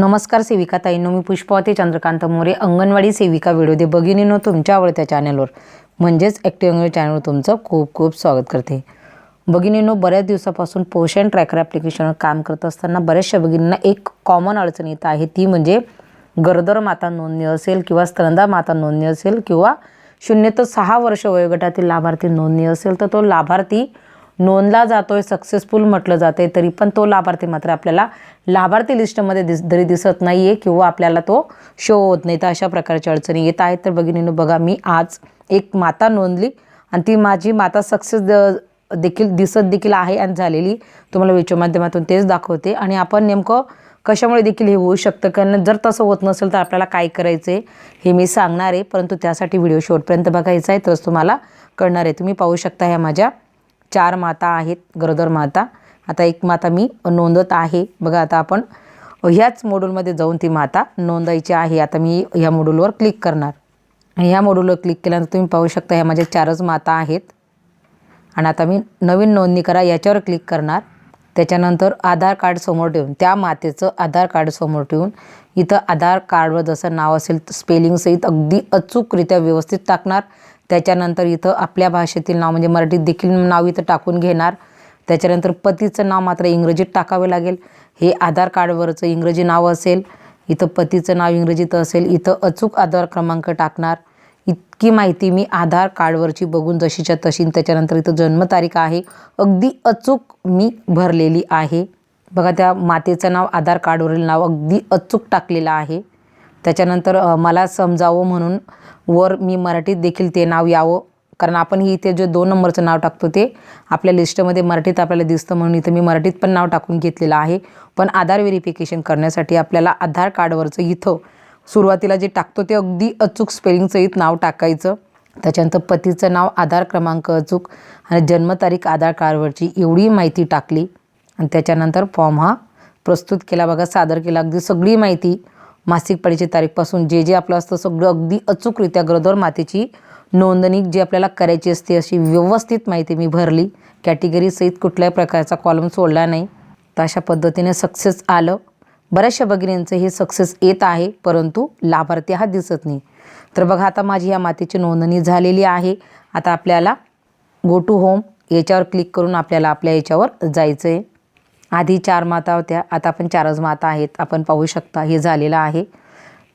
नमस्कार सेविका ताईंनो मी पुष्पावती चंद्रकांत मोरे अंगणवाडी सेविका व्हिडिओ दे भगिनीनो तुमच्या आवडत्या चॅनलवर म्हणजेच ॲक्टिव्ह अंगणवाडी चॅनलवर तुमचं खूप खूप स्वागत करते. भगिनीनो बऱ्याच दिवसापासून पोषण ट्रॅकर ॲप्लिकेशनवर काम करत असताना बऱ्याचशा भगिनींना एक कॉमन अडचण येत आहे. ती म्हणजे गरोदर माता नोंदणी असेल किंवा स्तनदा माता नोंदणी असेल किंवा शून्य तर सहा वर्ष वयोगटातील लाभार्थी नोंदणी असेल तर तो लाभार्थी नोंदला जातो आहे सक्सेसफुल म्हटलं जाते तरी पण तो लाभार्थी मात्र आपल्याला लाभार्थी लिस्टमध्ये दिस जरी दिसत नाही आहे किंवा आपल्याला तो शो होत नाही तर अशा प्रकारच्या अडचणी येत आहेत. तर भगिनीनं बघा मी आज एक माता नोंदली आणि ती माझी माता सक्सेस द देखील दिसत देखील आहे आणि झालेली तुम्हाला व्हिडिओ माध्यमातून तेच दाखवते. आणि आपण नेमकं कशामुळे देखील हे होऊ शकतं? कारण जर तसं होत नसेल तर आपल्याला काय करायचं आहे हे मी सांगणार आहे. परंतु त्यासाठी व्हिडिओ शेवटपर्यंत बघायचा आहे तरच तुम्हाला कळणार आहे. तुम्ही पाहू शकता ह्या माझ्या चार माता आहेत गरोदर माता. आता एक माता मी नोंदत आहे. बघा आता आपण ह्याच मॉड्यूलमध्ये जाऊन ती माता नोंदायची आहे. आता मी ह्या मॉड्यूलवर क्लिक करणार. ह्या मॉड्यूलवर क्लिक केल्यानंतर तुम्ही पाहू शकता ह्या माझ्या चारच माता आहेत. आणि आता मी नवीन नोंदणी करा याच्यावर क्लिक करणार. त्याच्यानंतर आधार कार्ड समोर ठेवून त्या मातेचं आधार कार्ड समोर ठेवून इथं आधार कार्डवर जसं नाव असेल स्पेलिंगसहित अगदी अचूकरित्या व्यवस्थित टाकणार. त्याच्यानंतर इथं आपल्या भाषेतील नाव म्हणजे मराठीत देखील नाव इथं टाकून घेणार. त्याच्यानंतर पतीचं नाव मात्र इंग्रजीत टाकावे लागेल. हे आधार कार्डवरचं इंग्रजी नाव असेल इथं पतीचं नाव इंग्रजीत असेल इथं अचूक आधार क्रमांक टाकणार. इतकी माहिती मी आधार कार्डवरची बघून जशीच्या तशी त्याच्यानंतर इथं जन्मतारीख आहे. अगदी अचूक मी भरलेली आहे. बघा त्या मातेचं नाव आधार कार्डवरील नाव अगदी अचूक टाकलेलं आहे. त्याच्यानंतर मला समजावं म्हणून वर मी मराठीत देखील ते नाव यावं. कारण आपण ही इथे जे दोन नंबरचं नाव टाकतो ते आपल्या लिस्टमध्ये मराठीत आपल्याला दिसतं म्हणून इथं मी मराठीत पण नाव टाकून घेतलेलं आहे. पण आधार व्हेरिफिकेशन करण्यासाठी आपल्याला आधार कार्डवरचं इथं सुरुवातीला जे टाकतो ते अगदी अचूक स्पेलिंगसहित नाव टाकायचं. त्याच्यानंतर पतीचं नाव आधार क्रमांक अचूक आणि जन्मतारीख आधार कार्डवरची एवढी माहिती टाकली. आणि त्याच्यानंतर फॉर्म हा प्रस्तुत केला बघा सादर केला. अगदी सगळी माहिती मासिक पाळीची तारीखपासून जे जे आपलं असतं सगळं अगदी अचूकरित्या गरोदर मातेची नोंदणी जी आपल्याला करायची असते अशी व्यवस्थित माहिती मी भरली. कॅटेगरीसहित कुठल्याही प्रकारचा कॉलम सोडला नाही. तर अशा पद्धतीने सक्सेस आलं. बऱ्याचशा भगिनींचं हे सक्सेस येत आहे परंतु लाभार्थी हा दिसत नाही. तर बघा आता माझी या मातेची नोंदणी झालेली आहे. आता आपल्याला गो टू होम याच्यावर क्लिक करून आपल्याला आपल्या याच्यावर जायचं आहे आधी चार माता होत्या आता आपण चारच माता आहेत आपण पाहू शकता हे झालेलं आहे.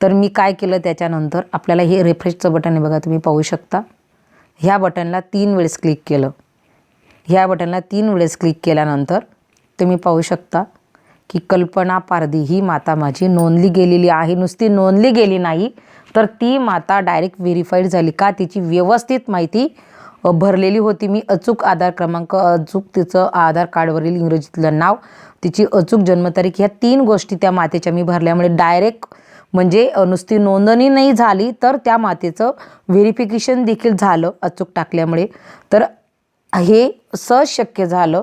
तर मी काय केलं त्याच्यानंतर आपल्याला हे रिफ्रेशचं बटन आहे बघा तुम्ही पाहू शकता. ह्या बटनला तीन वेळेस क्लिक केलं. ह्या बटनला तीन वेळेस क्लिक केल्यानंतर तुम्ही पाहू शकता की कल्पना पारदी ही माता माझी नोंदली गेलेली आहे. नुसती नोंदली गेली नाही तर ती माता डायरेक्ट व्हेरीफाईड झाली. का? तिची व्यवस्थित माहिती भरलेली होती. मी अचूक आधार क्रमांक अचूक तिचं आधार कार्डवरील इंग्रजीतलं नाव तिची अचूक जन्मतारीख ह्या तीन गोष्टी त्या मातेच्या मी भरल्यामुळे डायरेक्ट म्हणजे नुसती नोंदणी नाही झाली तर त्या मातेचं व्हेरिफिकेशन देखील झालं अचूक टाकल्यामुळे. तर हे सहज शक्य झालं.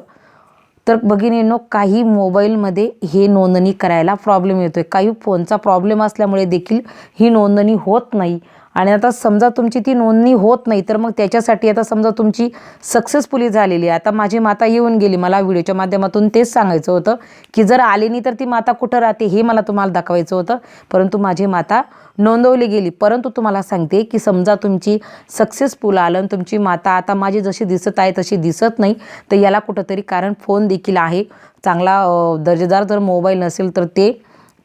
तर भगिनींनो काही मोबाईलमध्ये हे नोंदणी करायला प्रॉब्लेम येतो आहे काही फोनचा प्रॉब्लेम असल्यामुळे देखील ही नोंदणी होत नाही. आणि आता समजा तुमची ती नोंदणी होत नाही तर मग त्याच्यासाठी आता समजा तुमची सक्सेसफुली झालेली आहे. आता माझी माता येऊन गेली. मला व्हिडिओच्या माध्यमातून तेच सांगायचं होतं की जर आली नाही तर ती माता कुठं राहते हे मला तुम्हाला दाखवायचं होतं. परंतु माझी माता नोंदवली गेली. परंतु तुम्हाला सांगते की समजा तुमची सक्सेसफुल आलं आणि तुमची माता आता माझी जशी दिसत आहे तशी दिसत नाही तर याला कुठंतरी कारण फोन देखील आहे. चांगला दर्जेदार जर मोबाईल नसेल तर ते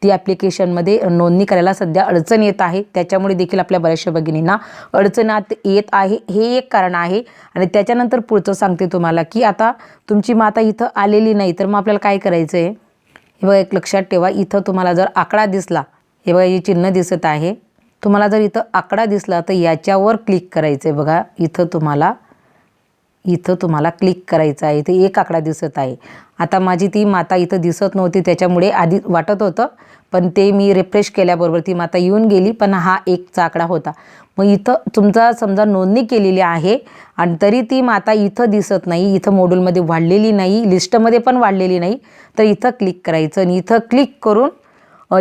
ती ॲप्लिकेशनमध्ये नोंदणी करायला सध्या अडचण येत आहे. त्याच्यामुळे देखील आपल्या बऱ्याचशा भगिनींना अडचणात येत आहे. हे एक कारण आहे. आणि त्याच्यानंतर पुढचं सांगते तुम्हाला की आता तुमची माता इथं आलेली नाही तर मग आपल्याला काय करायचं आहे हे बघा एक लक्षात ठेवा. इथं तुम्हाला जर आकडा दिसला हे बघा हे चिन्ह दिसत आहे. तुम्हाला जर इथं आकडा दिसला तर याच्यावर क्लिक करायचं आहे बघा. इथं तुम्हाला इथं तुम्हाला क्लिक करायचं आहे. इथे एक आकडा दिसत आहे. आता माझी ती माता इथं दिसत नव्हती त्याच्यामुळे आधी वाटत होतं पण ते मी रिफ्रेश केल्याबरोबर ती माता येऊन गेली पण हा एकचा आकडा होता. मग इथं तुमचा समजा नोंदणी केलेली आहे आणि तरी ती माता इथं दिसत नाही इथं मॉड्यूलमध्ये वाढलेली नाही लिस्टमध्ये पण वाढलेली नाही तर इथं क्लिक करायचं. आणि इथं क्लिक करून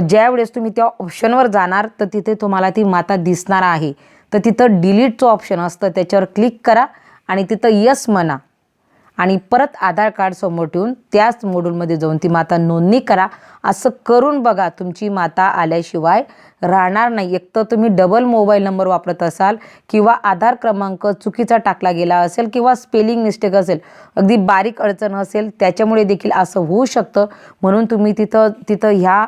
ज्यावेळेस तुम्ही त्या ऑप्शनवर जाणार तर तिथे तुम्हाला ती माता दिसणार आहे. तर तिथं डिलीटचं ऑप्शन असतं त्याच्यावर क्लिक करा. आणि तिथं यस म्हणा. आणि परत आधार कार्ड समोर ठेवून त्याच मोडूलमध्ये जाऊन ती माता नोंदणी करा. असं करून बघा तुमची माता आल्याशिवाय राहणार नाही. एक तर तुम्ही डबल मोबाईल नंबर वापरत असाल किंवा आधार क्रमांक चुकीचा टाकला गेला असेल किंवा स्पेलिंग मिस्टेक असेल अगदी बारीक अडचण असेल त्याच्यामुळे देखील असं होऊ शकतं. म्हणून तुम्ही तिथं तिथं ह्या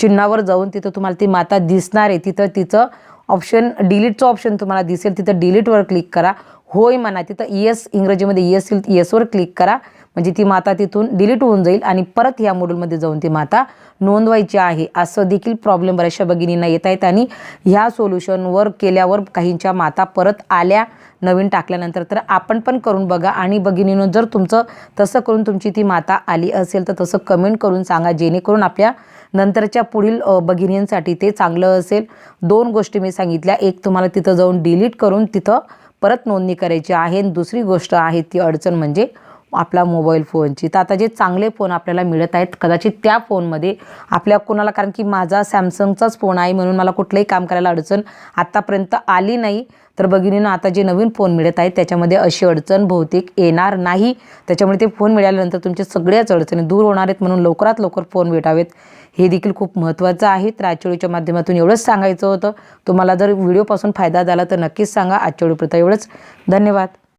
चिन्हावर जाऊन तिथं तुम्हाला ती माता दिसणार आहे. तिथं तिचं ऑप्शन डिलीटचं ऑप्शन तुम्हाला दिसेल. तिथं डिलीटवर क्लिक करा. होय म्हणा तिथं येस इंग्रजीमध्ये येस येईल येसवर क्लिक करा. म्हणजे ती माता तिथून डिलीट होऊन जाईल आणि परत ह्या मॉड्यूलमध्ये जाऊन ती माता नोंदवायची आहे. असं देखील प्रॉब्लेम बऱ्याचशा भगिनींना येत आहेत आणि ह्या सोल्युशनवर केल्यावर काहींच्या माता परत आल्या नवीन टाकल्यानंतर तर आपण पण करून बघा. आणि भगिनीनं जर तुमचं तसं करून तुमची ती माता आली असेल तर तसं कमेंट करून सांगा जेणेकरून आपल्या नंतरच्या पुढील भगिनींसाठी ते चांगलं असेल. दोन गोष्टी मी सांगितल्या. एक तुम्हाला तिथं जाऊन डिलीट करून तिथं परत नोंदणी करायची आहे आणि दुसरी गोष्ट आहे ती अडचण म्हणजे आपला मोबाईल फोनची. तर आता जे चांगले फोन आपल्याला मिळत आहेत कदाचित त्या फोनमध्ये आपल्या कोणाला कारण की माझा सॅमसंगचाच फोन आहे म्हणून मला कुठलंही काम करायला अडचण आत्तापर्यंत आली नाही. तर भगिनीनं आता जे नवीन फोन मिळत आहेत त्याच्यामध्ये अशी अडचण बहुतेक येणार नाही. त्याच्यामुळे ते फोन मिळाल्यानंतर तुमच्या सगळ्याच अडचणी दूर होणार आहेत म्हणून लवकरात लवकर फोन भेटावेत. हे देखील खूप महत्त्वाचं आहे. तर आजच्या माध्यमातून एवढंच सांगायचं होतं. तुम्हाला जर व्हिडिओपासून फायदा झाला तर नक्कीच सांगा. आजच्या प्रथा एवढंच. धन्यवाद.